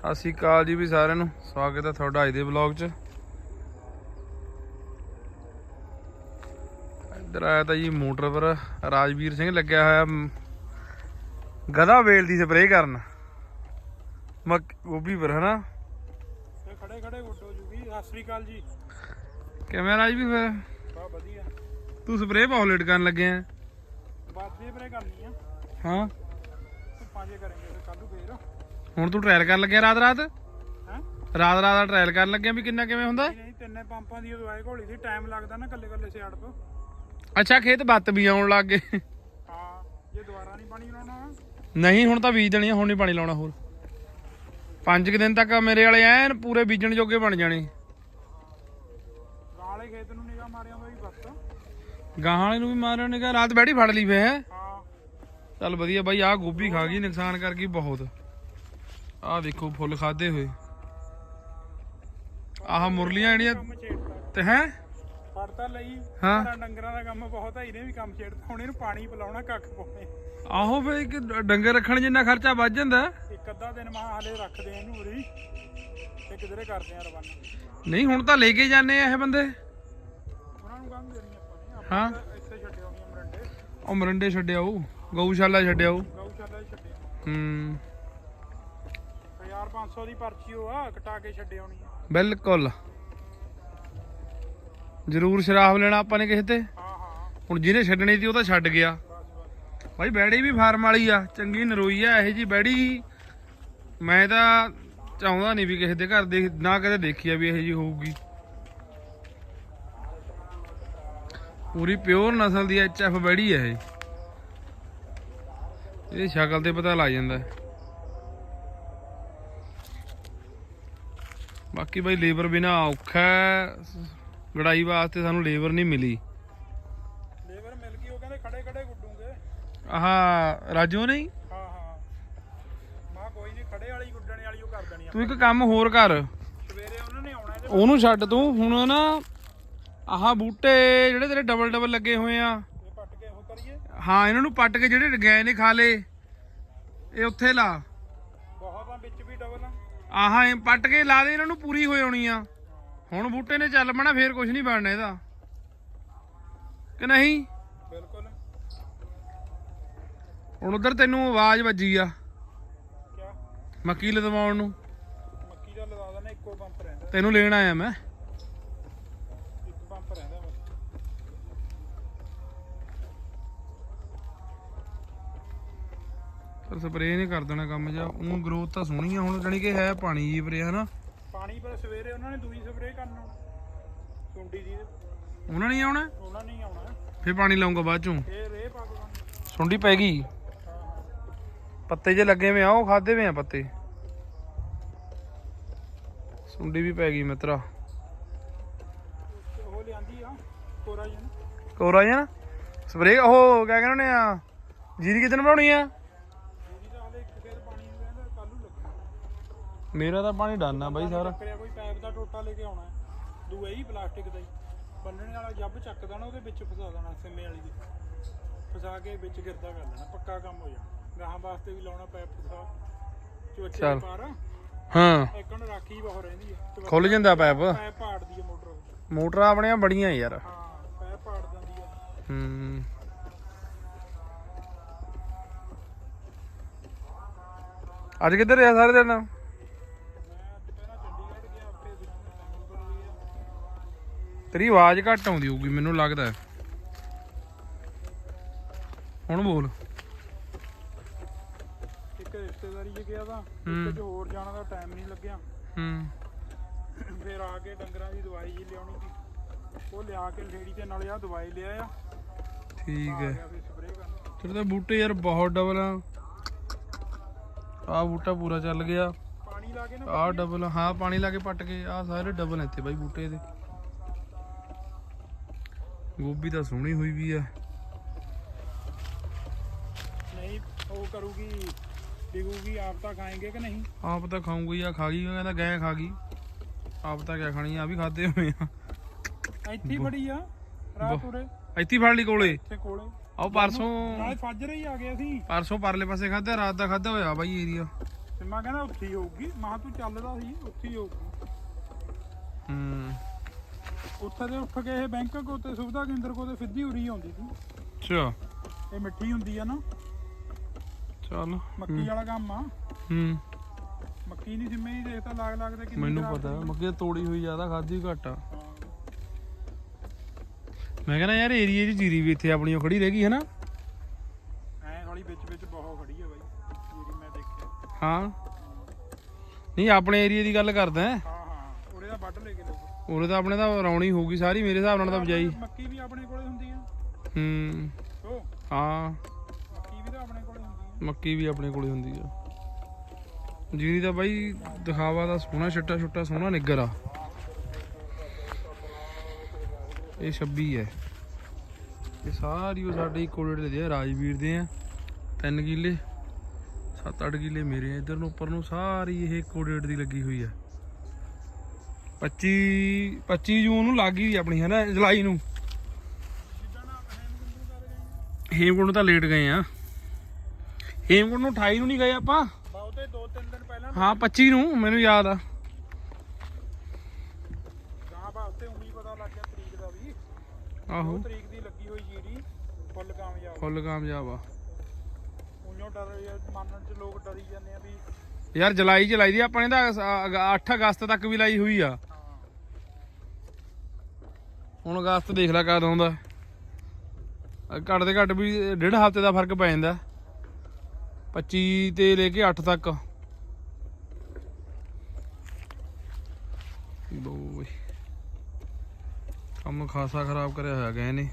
ਸਤਿ ਸ਼੍ਰੀ ਅਕਾਲ ਜੀ ਵੀ ਸਾਰਿਆਂ ਨੂੰ। ਸਵਾਗਤ ਹੈ ਤੁਹਾਡਾ ਅੱਜ ਦੇ ਵਲੌਗ 'ਚ। ਇੱਧਰ ਆਇਆ ਤਾਂ ਜੀ ਮੋਟਰ ਪਰ ਰਾਜਵੀਰ ਸਿੰਘ ਲੱਗਿਆ ਹੋਇਆ। ਮ, ਗਧਾ ਵੇਲ ਦੀ ਸਪਰੇਅ ਕਰਨ। ਮੱਕ ਗੋਭੀ ਪਰ ਹਨਾ? ਤੇ ਖੜੇ ਖੜੇ ਉੱਡੋ ਜੂਗੀ ਸਤਿ ਸ੍ਰੀ ਅਕਾਲ ਜੀ। ਕਿਵੇਂ ਰਾਜਵੀਰ ਫਿਰ? ਬਾ ਵਧੀਆ। ਤੂੰ ਸਪਰੇਅ ਬਹੁਤ ਲੇਟ ਕਰਨ ਲੱਗਿਆ ਬਾਦੇ ਬਰੇ ਕਰਨੀ ਆ। ਹਾਂ। ਧੁੱਪਾਂ ਜੇ ਕਰਾਂਗੇ ਫਿਰ ਕੱਲੂ ਫੇਰ। ਹੁਣ ਤੂੰ ਟ੍ਰਾਇਲ ਕਰਨ ਲੱਗਿਆ ਰਾਤ ਰਾਤ? ਹੈ? ਰਾਤ ਰਾਤ ਦਾ ਟ੍ਰਾਇਲ ਕਰਨ ਲੱਗਿਆ ਵੀ ਕਿੰਨਾ ਕਿਵੇਂ ਹੁੰਦਾ? ਨਹੀਂ ਤਿੰਨੇ ਪੰਪਾਂ ਦੀ ਦਵਾਈ ਘੋਲੀ ਸੀ ਟਾਈਮ ਲੱਗਦਾ ਨਾ ਕੱਲੇ ਕੱਲੇ ਸਿਆੜ ਪੋ ਅੱਛਾ ਖੇਤ ਬੱਤ ਵੀ ਆਉਣ ਲੱਗ ਗਏ। ਹਾਂ ਜੇ ਦੁਬਾਰਾ ਨਹੀਂ ਪਾਣੀ ਲਾਉਣਾ ਨਹੀਂ ਹੁਣ ਤਾਂ ਬੀਜ ਦੇਣੀ ਆ, ਹੁਣ ਨਹੀਂ ਪਾਣੀ ਲਾਉਣਾ ਹੋਰ। ਪੰਜ ਕੁ ਦਿਨ ਤੱਕ ਮੇਰੇ ਵਾਲੇ ਐਨ ਪੂਰੇ ਬੀਜਣ ਜੋਗੇ ਬਣ ਜਾਣੇ। ਗਾਲੇ ਖੇਤ ਨੂੰ ਨਿਗਾਹ ਮਾਰਿਆ ਹੁੰਦਾ ਵੀ ਬਸ ਗਾਹਾਂ ਵਾਲੇ ਨੂੰ ਵੀ ਮਾਰਿਆ ਨੇ ਕਿਹਾ ਰਾਤ ਬੈਠੀ ਫੜ ਲਈ ਫੇ ਹੈ ਹਾਂ। ਚੱਲ ਵਧੀਆ ਬਾਈ ਆਹ ਗੋਭੀ ਖਾ ਗਈ ਨੁਕਸਾਨ ਕਰ ਗਈ ਬਹੁਤ। ਆਹ ਦੇਖੋ ਫੁੱਲ ਖਾਦੇ ਹੋਏ। ਆਹ ਮੁਰਲੀਆਂ ਜਿਹੜੀਆਂ ਕੰਮ ਛੇੜਦਾ ਤੇ ਹੈ? ਫੜਤਾ ਲਈ। ਹਾਂ। ਡੰਗਰਾਂ ਦਾ ਕੰਮ ਬਹੁਤ ਹੈ ਇਹਨੇ ਵੀ ਕੰਮ ਛੇੜਦਾ ਹੁਣ ਇਹਨੂੰ ਪਾਣੀ ਪਿਲਾਉਣਾ ਕੱਖ ਪਾਉਣੇ। ਆਹੋ ਫੇ ਇੱਕ ਡੰਗਰ ਰੱਖਣ ਜਿੰਨਾ ਖਰਚਾ ਵੱਜ ਜਾਂਦਾ। ਇੱਕ ਅੱਧਾ ਦਿਨ ਮਾ ਹਲੇ ਰੱਖਦੇ ਆ ਇਹਨੂੰ ਉਰੀ ਤੇ ਕਿਧਰੇ ਕਰਦੇ ਆ ਰਵਾਨਾ। ਨਹੀਂ ਹੁਣ ਤਾਂ ਲੈ ਕੇ ਜਾਂਦੇ ਆ ਇਹ ਬੰਦੇ। ਉਹਨਾਂ ਨੂੰ ਕੰਮ ਦੇਣੀ ਆਪਾਂ ਨੇ। ਹਾਂ। ਤਾਂ ਇੱਥੇ ਛੱਡੇ ਹੋਣੀ ਮਰੰਡੇ ਉਹ ਮਰੰਡੇ ਛੱਡਿਆ ਉਹ ਗਊਸ਼ਾਲਾ ਛੱਡਿਆ ਉਹ। ਗਊਸ਼ਾਲਾ ਛੱਡੇ ਹੂੰ। 1500 ਦੀ ਪਰਚੀ ਉਹ ਆ ਕਟਾ ਕੇ ਛੱਡੇ ਆਉਣੀ ਆ ਬਿਲਕੁਲ। ਜ਼ਰੂਰ ਸ਼ਰਾਬ ਲੈਣਾ ਆਪਾਂ ਨੇ ਕਿਸੇ ਤੇ। ਹਾਂ ਹਾਂ। ਹੁਣ ਜਿਹਨੇ ਛੱਡਣੀ ਸੀ ਉਹ ਤਾਂ ਛੱਡ ਗਿਆ। ਬਸ ਬੈੜੀ ਵੀ ਫਾਰਮ ਵਾਲੀ ਆ ਚੰਗੀ ਨਰੋਈ ਆ ਇਹੋ ਜੀ ਬੈੜੀ। ਮੈਂ ਤਾਂ ਚਾਹੁੰਦਾ ਨਹੀਂ ਵੀ ਕਿਸੇ ਦੇ ਘਰ ਦੇ ਨਾ ਕਦੇ ਦੇਖੀ ਆ ਵੀ ਇਹੋ ਜੀ ਹੋਊਗੀ। ਪੂਰੀ ਪਿਓਰ ਨਸਲ ਦੀ ਐਚ ਐਫ ਬੈੜੀ ਆ ਇਹ। ਇਹ ਸ਼ਕਲ ਤੇ ਪਤਾ ਲੱਗ ਜਾਂਦਾ। ਹੈ। ਬਾਕੀ ਭਾਈ ਲੇਬਰ ਬਿਨਾ ਔਖਾ ਹੈ। ਗੜਾਈ ਵਾਸਤੇ ਸਾਨੂੰ ਲੇਬਰ ਨਹੀਂ ਮਿਲੀ। ਲੇਬਰ ਮਿਲ ਗਈ ਉਹ ਕਹਿੰਦੇ ਖੜੇ ਖੜੇ ਗੁੱਡੂਗੇ। ਆਹ ਰਾਜੂ ਨਹੀਂ ਹਾਂ ਹਾਂ। ਮਾ ਕੋਈ ਨਹੀਂ ਖੜੇ ਵਾਲੀ ਗੁੱਡਣੇ ਵਾਲੀ ਉਹ ਕਰ ਦੇਣੀ ਆ ਤੂੰ ਇੱਕ ਕੰਮ ਹੋਰ ਕਰ। ਸਵੇਰੇ ਉਹਨਾਂ ਨੇ ਆਉਣਾ ਇਹਦੇ ਉਹਨੂੰ ਛੱਡ ਤੂੰ ਹੁਣ ਨਾ ਆਹ ਬੂਟੇ ਜਿਹੜੇ ਤੇਰੇ ਡਬਲ ਡਬਲ ਲੱਗੇ ਹੋਏ ਆ। ਇਹ ਪੱਟ ਕੇ ਉਹ ਕਰੀਏ। ਹਾਂ ਇਹਨਾਂ ਨੂੰ ਪੱਟ ਕੇ ਜਿਹੜੇ ਗਏ ਨੇ ਖਾ ਲੇ ਇਹ ਉੱਥੇ ਲਾ। ਆਹਾਂ ਇਹ ਪੱਟ ਕੇ ਲਾ ਦੇ ਇਹਨਾਂ ਨੂੰ ਪੂਰੀ ਹੋ ਜਾਣੀ ਆ। ਹੁਣ ਬੂਟੇ ਨੇ ਚੱਲ ਪਣਾ ਫੇਰ ਕੁਝ ਨਹੀਂ ਬਣਨਾ ਇਹਦਾ। ਕਿ ਨਹੀਂ? ਬਿਲਕੁਲ। ਹੁਣ ਉਧਰ ਤੈਨੂੰ ਆਵਾਜ਼ ਵੱਜੀ ਆ। ਮੱਕੀ ਲਦਵਾਉਣ ਨੂੰ। ਮੱਕੀ ਦਾ ਲਵਾ ਦੇਣਾ ਇੱਕੋ ਪੰਪ ਰਹਿੰਦਾ। ਤੈਨੂੰ ਲੈਣ ਆਇਆ ਮੈਂ। ਪਰ ਸਪਰੇਅ ਨਹੀਂ ਕਰ ਦੇਣਾ ਕੰਮ ਜਾ ਉਹ ਗਰੋਥ ਤਾਂ ਸੋਹਣੀ ਆ ਹੁਣ ਜਾਣੀ ਕਿ ਹੈ ਪਾਣੀ ਜੀ ਪਰੇ ਹਨਾ? ਪਾਣੀ ਪਰ ਸਵੇਰੇ ਉਹਨਾਂ ਨੇ ਦੂਈ ਸਪਰੇਅ ਕਰਨਾ ਸੁੰਡੀ ਦੀ। ਉਹਨਾਂ ਨਹੀਂ ਆਉਣਾ? ਉਹਨਾਂ ਨੇ ਹੀ ਆਉਣਾ। ਫੇਰ ਪਾਣੀ ਲਾਉਂਗਾ ਬਾਅਦ ਚੋਂ। ਫੇਰ ਰੇ ਪਾ ਦੇਣਾ ਸੁੰਡੀ ਪੈ ਗਈ। ਹਾਂ ਹਾਂ ਪੱਤੇ ਜੇ ਲੱਗੇ ਵੇ ਆ ਉਹ ਖਾਦੇ ਵੇ ਆ ਪੱਤੇ। ਸੁੰਡੀ ਵੀ ਪੈ ਗਈ ਮਿੱਤਰਾ। ਤੇ ਉਹ ਲਿਆਂਦੀ ਆ ਕੋਰਾ ਜਨ ਕੋਰਾ ਜਾਂ ਸਪਰੇ ਉਹ ਕਿਆ ਕਹਿੰਦੇ ਨੇ ਆ? ਜੀਰੀ ਕਿਦਨ ਬਣਾਉਣੀ ਆ ਜਿਹੜੀ ਤਾਂ ਹਲੇ ਇੱਕ ਫੇਰ ਪਾਣੀ ਨੂੰ ਕਹਿੰਦਾ ਕੱਲ ਨੂੰ ਲੱਗਣਾ ਮੇਰਾ ਤਾਂ ਪਾਣੀ ਡਾਨਾ ਬਾਈ ਸਾਰਾ। ਕਰਿਆ ਕੋਈ ਪਾਈਪ ਦਾ ਟੋਟਾ ਲੈ ਕੇ ਆਉਣਾ ਹੈ। ਦੂਆ ਹੀ ਪਲਾਸਟਿਕ ਦਾ ਹੀ। ਬੰਨਣ ਵਾਲਾ ਜੱਬ ਚੱਕ ਦੇਣਾ ਉਹਦੇ ਵਿੱਚ ਫਸਾ ਦੇਣਾ ਸਿੰਮੇ ਵਾਲੀ ਦੇ। ਫਸਾ ਕੇ ਵਿੱਚ ਗਿਰਦਾ ਕਰ ਲੈਣਾ ਪੱਕਾ ਕੰਮ ਹੋ ਜਾਣਾ। ਗਾਹਾਂ ਵਾਸਤੇ ਵੀ ਲਾਉਣਾ ਪਾਈਪ ਫਸਾ। ਚੋਚੇ ਚੱਲ। ਪਾਰ। ਹਾਂ। ਇੱਕ ਨੂੰ ਰਾਖੀ ਬਹੁਤ ਰਹਿੰਦੀ ਹੈ। ਖੁੱਲ ਜਾਂਦਾ ਪੈਪ ਪਾਈਪ ਪਾੜਦੀ ਹੈ ਮੋਟਰ ਮੋਟਰਾਂ ਆਪਣੀਆਂ ਬੜੀਆਂ ਯਾਰ। ਹਾਂ ਪਾਈਪ ਪਾੜ ਜਾਂਦੀ ਹੈ ਹੂੰ। ਅੱਜ ਕਿੱਧਰ ਰਿਹਾ ਸਾਰੇ ਦਿਨ? ਤੇਰੀ ਆਵਾਜ਼ ਘੱਟ ਆਉਂਦੀ ਹੋਊਗੀ ਮੈਨੂੰ ਲੱਗਦਾ ਹੈ। ਹੁਣ ਬੋਲ। ਇੱਕ ਰਿਸ਼ਤੇਦਾਰੀ 'ਚ ਗਿਆ ਤਾਂ ਹੂੰ। ਇੱਕ 'ਚ ਹੋਰ ਜਾਣ ਦਾ ਟਾਈਮ ਨਹੀਂ ਲੱਗਿਆ। ਹੂੰ। ਫਿਰ ਆ ਕੇ ਡੰਗਰਾਂ ਦੀ ਦਵਾਈ ਜੀ ਲਿਆਉਣੀ ਸੀ। ਉਹ ਲਿਆ ਕੇ ਲੇਡੀ ਤੇ ਨਾਲੇ ਆ ਦਵਾਈ ਲਿਆ ਆ। ਠੀਕ ਆ ਹੈ। ਗਿਆ ਫਿਰ ਸਪਰੇਅ ਕਰਨ। ਤੇਰੇ ਤਾਂ ਬੂਟੇ ਯਾਰ ਬਹੁਤ ਡਬਲ ਆ। ਆਹ ਬੂਟਾ ਪੂਰਾ ਚੱਲ ਗਿਆ। ਪਾਣੀ ਲਾ ਕੇ ਨਾ ਆਹ ਡਬਲ ਹਾਂ ਪਾਣੀ ਲਾ ਕੇ ਪੱਟ ਕੇ। ਆਹ ਸਾਰੇ ਡਬਲ ਇੱਥੇ ਬਾਈ ਬੂਟੇ ਦੇ ਗੋਭੀ ਤਾਂ ਸੋਹਣੀ ਹੋਈ ਵੀ ਆ। ਨਹੀਂ ਉਹ ਕਰੂਗੀ ਡਿਗੂਗੀ ਆਪ ਤਾਂ ਖਾਏਂਗੇ ਕਿ ਨਹੀਂ? ਆਪ ਤਾਂ ਖਾਊਂਗੀ ਆ ਖਾ ਗਈ ਉਹ ਕਹਿੰਦਾ ਗਏ ਖਾ ਗਈ। ਆਪ ਤਾਂ ਕਿਆ ਖਾਣੀ ਆ ਆਹ ਵੀ ਖਾਦੇ ਹੋਏ ਆ। ਇੱਥੇ ਹੀ ਬੜੀ ਆ ਰਾਤ ਉਰੇ ਇੱਥੇ ਹੀ ਫੜ ਲਈ ਕੋਲੇ। ਇੱਥੇ ਕੋਲੇ। ਆਹ ਪਰਸੋਂ ਨਾਲੇ ਫੱਜਰ ਹੀ ਆ ਗਏ ਅਸੀਂ। ਪਰਸੋਂ ਪਰਲੇ ਪਾਸੇ ਖਾਦਾ ਰਾਤ ਦਾ ਖਾਦਾ ਹੋਇਆ ਬਾਈ ਏਰੀਆ ਸਿੰਮਾ ਕਹਿੰਦਾ ਉੱਥੇ ਹੀ ਹੋਊਗੀ। ਮਾਂ ਤੂੰ ਚੱਲਦਾ ਸੀ ਉੱਥੇ ਹੀ ਹੋਊਗੀ। ਹੂੰ। ਉੱਥੇ ਦੇ ਉੱਠ ਕੇ ਇਹ ਬੈਂਕ ਕੋ ਤੇ ਸੁਵਿਧਾ ਕੇਂਦਰ ਕੋ ਤੇ ਸਿੱਧੀ ਉਰੀ ਆਉਂਦੀ ਸੀ। ਅੱਛਾ। ਇਹ ਮਿੱਠੀ ਹੁੰਦੀ ਆ ਨਾ। ਚੱਲ ਮੱਕੀ ਵਾਲਾ ਕੰਮ ਆ। ਹੂੰ। ਮੱਕੀ ਨਹੀਂ ਸਿੰਮੇ ਹੀ ਦੇਖਦਾ ਲਾਗ ਲਾਗ ਤੇ ਕਿੰਨੀ ਮੈਨੂੰ ਪਤਾ। ਮੱਕੀ ਤਾਂ ਤੋੜੀ ਹੋਈ ਜ਼ਿਆਦਾ ਖਾਦੀ ਘੱਟ ਆ। ਹਾਂ। ਮੈਂ ਕਹਿੰਦਾ ਯਾਰ ਏਰੀਏ 'ਚ ਜੀਰੀ ਵੀ ਇੱਥੇ ਆਪਣੀ ਉਹ ਖੜੀ ਰਹਿ ਗਈ ਹੈ ਨਾ? ਐ ਥੋੜੀ ਵਿੱਚ ਵਿੱਚ ਬਹੁਤ ਖੜੀ ਆ ਬਾਈ ਜਿਹੜੀ ਮੈਂ ਦੇਖਿਆ। ਹਾਂ। ਨਹੀਂ ਆਪਣੇ ਏਰੀਏ ਦੀ ਗੱਲ ਕਰਦਾ ਹੈਂ। ਹਾਂ ਹਾਂ। ਉਹਦੇ ਦਾ ਵੱਢ ਲੈ ਕੇ ਲੋਕ ਉਰੇ ਤਾਂ ਆਪਣੇ ਤਾਂ ਰੌਣੀ ਹੋਊਗੀ ਸਾਰੀ ਮੇਰੇ ਹਿਸਾਬ ਨਾਲ ਤਾਂ ਬਜਾਈ। ਮੱਕੀ ਵੀ ਆਪਣੇ ਕੋਲੇ ਹੁੰਦੀ ਆ। ਹੂੰ। ਉਹ? ਹਾਂ। ਮੱਕੀ ਵੀ ਤਾਂ ਆਪਣੇ ਕੋਲੇ ਹੁੰਦੀ ਮੱਕੀ ਵੀ ਆਪਣੇ ਕੋਲੇ ਹੁੰਦੀ ਆ। ਜੀਰੀ ਦਾ ਬਾਈ ਦਿਖਾਵਾ ਦਾ ਸੋਹਣਾ ਛੱਟਾ ਛੁੱਟਾ ਸੋਹਣਾ ਨਿੱਗਰ ਆ। ਇਹ 26 ਹੈ ਇਹ ਸਾਰੀ ਉਹ ਸਾਡੇ ਕੋਲੇ ਦੇ ਆ ਰਾਜਵੀਰ ਦੇ ਆ। 3 ਕਿੱਲੇ 7-8 ਕਿੱਲੇ ਮੇਰੇ ਆ ਇਧਰ ਨੂੰ ਉੱਪਰ ਨੂੰ ਸਾਰੀ ਇਹ ਕੋਡੇਟ ਦੀ ਲੱਗੀ ਹੋਈ ਆ। 25 25 ਜੂਨ ਨੂੰ ਲੱਗ ਗਈ ਆਪਣੀ ਹੈ ਨਾ ਜੁਲਾਈ ਨੂੰ। ਹੇਮਕੁੰਡ ਨੂੰ ਤਾਂ ਲੇਟ ਗਏ ਆ। ਹੇਮਕੁੰਡ ਨੂੰ 28 ਨੂੰ ਨਹੀਂ ਗਏ ਆਪਾਂ? ਬਹੁਤੇ 2-3 ਦਿਨ ਪਹਿਲਾਂ ਹਾਂ 25 ਨੂੰ ਮੈਨੂੰ ਯਾਦ ਆ। ਗਾਂ ਵਾਸਤੇ ਉਮੀ ਪਤਾ ਲੱਗ ਗਿਆ ਤਰੀਕ ਦਾ ਵੀ। ਆਹੋ। ਤਰੀਕ ਦੀ ਲੱਗੀ ਹੋਈ ਜੀਰੀ ਫੁੱਲ ਕਾਮਯਾਬ। ਫੁੱਲ ਕਾਮਯਾਬ ਆ। ਉਈਓ ਡਰ ਮੰਨਣ ਚ ਲੋਕ ਡਰੀ ਜਾਂਦੇ ਆ ਵੀ ਯਾਰ ਜੁਲਾਈ ਚ ਲਾਈ ਦੀ ਆਪਾਂ ਨੇ ਤਾਂ 8 ਅਗਸਤ ਤੱਕ ਵੀ ਲਾਈ ਹੋਈ ਆ। ਹੁਣ ਅਗਸਤ ਦੇਖ ਲੈ ਕਦ ਆਉਂਦਾ ਘੱਟ ਤੇ ਘੱਟ ਵੀ ਡੇਢ ਹਫ਼ਤੇ ਦਾ ਫ਼ਰਕ ਪੈ ਜਾਂਦਾ। 25 ਤੇ ਲੈ ਕੇ 8 ਤੱਕ। ਲੋ ਕੰਮ ਖਾਸਾ ਖਰਾਬ ਕਰਿਆ ਹੋਇਆ ਗਏ ਨੇ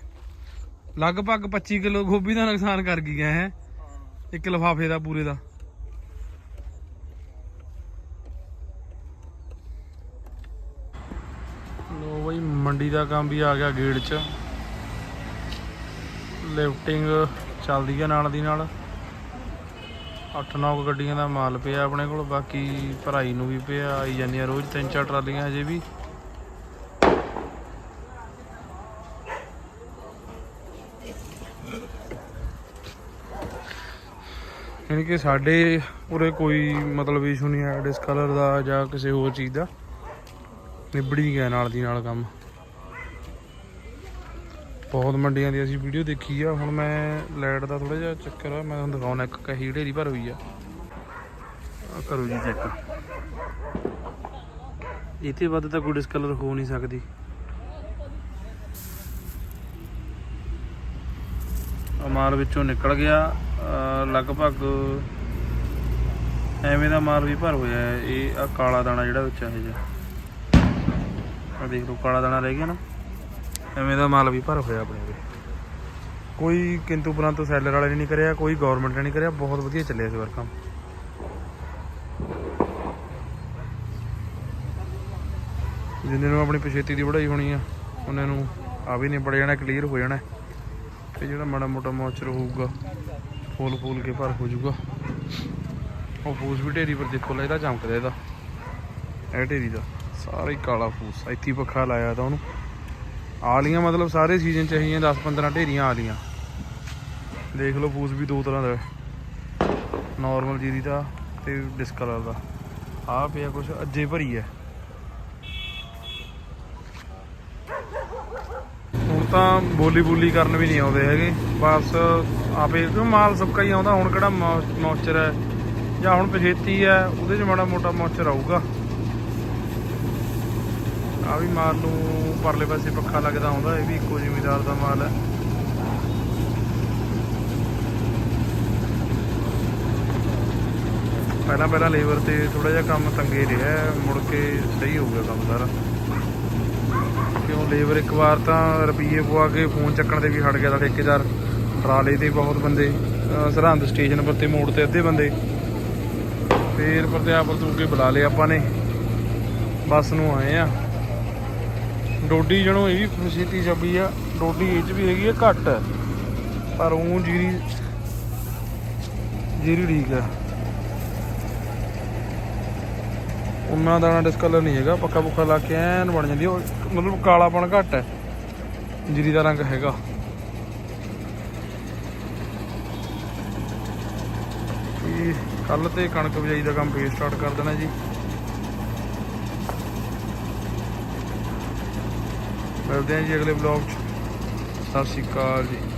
ਲਗਭਗ 25 ਕਿਲੋ ਗੋਭੀ ਦਾ ਨੁਕਸਾਨ ਕਰ ਗਈ ਗਏ ਹੈ ਇੱਕ ਲਫਾਫੇ ਦਾ, ਪੂਰੇ ਦਾ ਲੋ ਬਈ ਮੰਡੀ ਦਾ ਕੰਮ ਵੀ ਆ ਗਿਆ ਗੇੜ 'ਚ। ਲਿਫਟਿੰਗ ਚੱਲਦੀ ਆ ਨਾਲ ਦੀ ਨਾਲ। 8-9 ਗੱਡੀਆਂ ਦਾ ਮਾਲ ਪਿਆ ਆਪਣੇ ਕੋਲ, ਬਾਕੀ ਭਰਾਈ ਨੂੰ ਵੀ ਪਿਆ, ਆਈ ਜਾਂਦੀਆਂ ਰੋਜ਼। ਤਿੰਨ ਚਾਰ ਟਰਾਲੀਆਂ ਹਜੇ ਵੀ। ਯਾਨੀ ਕਿ ਸਾਡੇ ਉਰੇ ਕੋਈ ਮਤਲਬ ਇਸ਼ੂ ਨਹੀਂ ਹੈ ਡਿਸਕਲਰ ਦਾ ਜਾਂ ਕਿਸੇ ਹੋਰ ਚੀਜ਼ ਦਾ। ਨਿਬੜੀ ਗਿਆ ਨਾਲ ਦੀ ਨਾਲ ਕੰਮ। ਬਹੁਤ ਮੰਡੀਆਂ ਦੀ ਅਸੀਂ ਵੀਡੀਓ ਦੇਖੀ ਆ। ਹੁਣ ਮੈਂ ਲਾਈਟ ਦਾ ਥੋੜਾ ਜਿਹਾ ਚੱਕਰ ਆ। ਮੈਂ ਤੁਹਾਨੂੰ ਦਿਖਾਉਣਾ, ਇੱਕ ਕਹੀ ਢੇਰੀ ਭਰ ਹੋਈ ਆ। ਆ ਕਰੋ ਜੀ ਚੈੱਕ ਇਤੇ ਵੱਧ ਤਾਂ ਕੋਈ ਡਿਸਕਲਰ ਹੋ ਨਹੀਂ ਸਕਦੀ। ਮਾਲ ਵਿੱਚੋਂ ਨਿਕਲ ਗਿਆ। ਲਗਭਗ ਐਵੇਂ ਦਾ ਮਾਲ ਵੀ ਭਰ ਹੋਇਆ ਇਹ ਆ ਕਾਲਾ ਦਾਣਾ ਜਿਹੜਾ ਵਿੱਚ ਇਹ ਜਿਹਾ। ਆ ਦੇਖ ਲਓ, ਕਾਲਾ ਦਾਣਾ ਰਹਿ ਗਿਆ ਨਾ। ਐਵੇਂ ਦਾ ਮਾਲ ਵੀ ਭਰ ਹੋਇਆ ਆਪਣੇ ਕੋਲ। ਕੋਈ ਕਿੰਤੂ ਪਰੰਤੂ ਸੈਲਰ ਵਾਲੇ ਨੇ ਨਹੀਂ ਕਰਿਆ, ਕੋਈ ਗਵਰਨਮੈਂਟ ਨੇ ਨਹੀਂ ਕਰਿਆ, ਬਹੁਤ ਵਧੀਆ ਚੱਲਿਆ ਇਸ ਵਾਰ ਕੰਮ। ਜਿੰਨੇ ਨੂੰ ਆਪਣੀ ਪਛੇਤੀ ਦੀ ਵਢਾਈ ਹੋਣੀ ਆ, ਉਹਨਾਂ ਨੂੰ ਆ ਵੀ ਨਿਬੜ ਜਾਣਾ ਕਲੀਅਰ ਹੋ ਜਾਣਾ। ਤੇ ਜਿਹੜਾ ਮਾੜਾ ਮੋਟਾ ਮੋਇਸਚਰ ਹੋਊਗਾ ਫੁੱਲ ਫੁੱਲ ਕੇ ਭਰ ਹੋ ਜਾਊਗਾ। ਉਹ ਫੂਸ ਵੀ ਢੇਰੀ ਪਰ ਦੇਖੋ ਲੈ ਇਹਦਾ ਚਮਕਦਾ ਇਹਦਾ। ਇਹ ਢੇਰੀ ਦਾ ਸਾਰਾ ਹੀ ਕਾਲਾ ਫੂਸ, ਇੱਥੇ ਪੱਖਾ ਲਾਇਆ ਤਾਂ ਉਹਨੂੰ। ਆਲੀਆਂ ਮਤਲਬ ਸਾਰੇ ਸੀਜ਼ਨ ਚ ਹੈਗੀਆਂ 10 15 ਢੇਰੀਆਂ ਆਲੀਆਂ। ਦੇਖ ਲਓ ਫੂਸ ਵੀ ਦੋ ਤਰ੍ਹਾਂ ਦਾ ਨਾਰਮਲ ਜੀਰੀ ਦਾ ਤੇ ਡਿਸਕਲਰ ਦਾ। ਆਹ ਪਿਆ ਕੁਛ ਅੱਜੇ ਭਰੀ ਹੈ। ਹੁਣ ਤਾਂ ਬੋਲੀ ਬੋਲੀ ਕਰਨ ਵੀ ਨਹੀਂ ਆਉਂਦੇ ਹੈਗੇ। ਬਸ ਆਪੇ ਮਾਲ ਸਬਕਾ ਹੀ ਆਉਂਦਾ, ਹੁਣ ਕਿਹੜਾ ਮੌਇਸਚਰ ਹੈ? ਜਾਂ ਹੁਣ ਪਛੇਤੀ ਹੈ, ਉਹਦੇ 'ਚ ਮਾੜਾ ਮੋਟਾ ਮੌਇਸਚਰ ਆਊਗਾ। ਆ ਵੀ ਮਾਲ ਨੂੰ ਪਰਲੇ ਪਾਸੇ ਪੱਖਾ ਲੱਗਦਾ ਆਉਂਦਾ, ਇਹ ਵੀ ਇੱਕੋ ਜ਼ਿਮੀਦਾਰ ਦਾ ਮਾਲ ਹੈ। ਪਹਿਲਾਂ ਪਹਿਲਾਂ ਲੇਬਰ ਤੇ ਥੋੜਾ ਜਿਹਾ ਕੰਮ ਤੰਗੇ ਰਿਹਾ, ਮੁੜ ਕੇ ਸਹੀ ਹੋ ਗਿਆ ਕੰਮ ਸਾਰਾ। ਕਿਉਂ ਲੇਬਰ ਇੱਕ ਵਾਰ ਤਾਂ ਰੁਪਈਏ ਪਵਾ ਕੇ ਫੋਨ ਚੱਕਣ ਤੇ ਵੀ ਹਟ ਗਿਆ ਤਾਂ ਠੇਕੇਦਾਰ। ਟਰਾਲੇ ਤੇ ਬਹੁਤ ਬੰਦੇ ਸਰਹੰਦ ਸਟੇਸ਼ਨ ਪਰ ਤੇ ਮੋੜ ਤੇ ਅੱਧੇ ਬੰਦੇ। ਫੇਰ ਪ੍ਰਤਿਆਪਰ ਤੋਂ ਅੱਗੇ ਬੁਲਾ ਲਏ ਆਪਾਂ ਨੇ। ਬੱਸ ਨੂੰ ਆਏ ਆ। ਡੋਡੀ ਜਣੋ ਇਹ ਵੀ ਫਸੀਤੀ ਛੱਬੀ ਆ, ਡੋਡੀ ਇਹ ਚ ਵੀ ਹੈਗੀ ਆ ਘੱਟ, ਪਰ ਉਹ ਜੀਰੀ ਜੀਰੀ ਠੀਕ ਆ। ਉਹਨਾਂ ਦਾ ਡਿਸਕਲਰ ਨਹੀਂ ਹੈਗਾ ਪੱਕਾ ਪੁੱਕਾ ਲਾ ਕੇ ਐਨ ਬਣ ਜਾਂਦੀ ਉਹ ਮਤਲਬ ਕਾਲਾਪਣ ਘੱਟ ਹੈ ਜੀਰੀ ਦਾ ਰੰਗ ਹੈਗਾ। ਇਹ ਕੱਲ ਤੇ ਕਣਕ ਬਿਜਾਈ ਦਾ ਕੰਮ ਫੇਰ ਸਟਾਰਟ ਕਰ ਦੇਣਾ ਜੀ। ਮਿਲਦੇ ਹਾਂ ਜੀ ਅਗਲੇ ਵਲੌਗ 'ਚ। ਸਤਿ ਸ਼੍ਰੀ ਅਕਾਲ ਜੀ।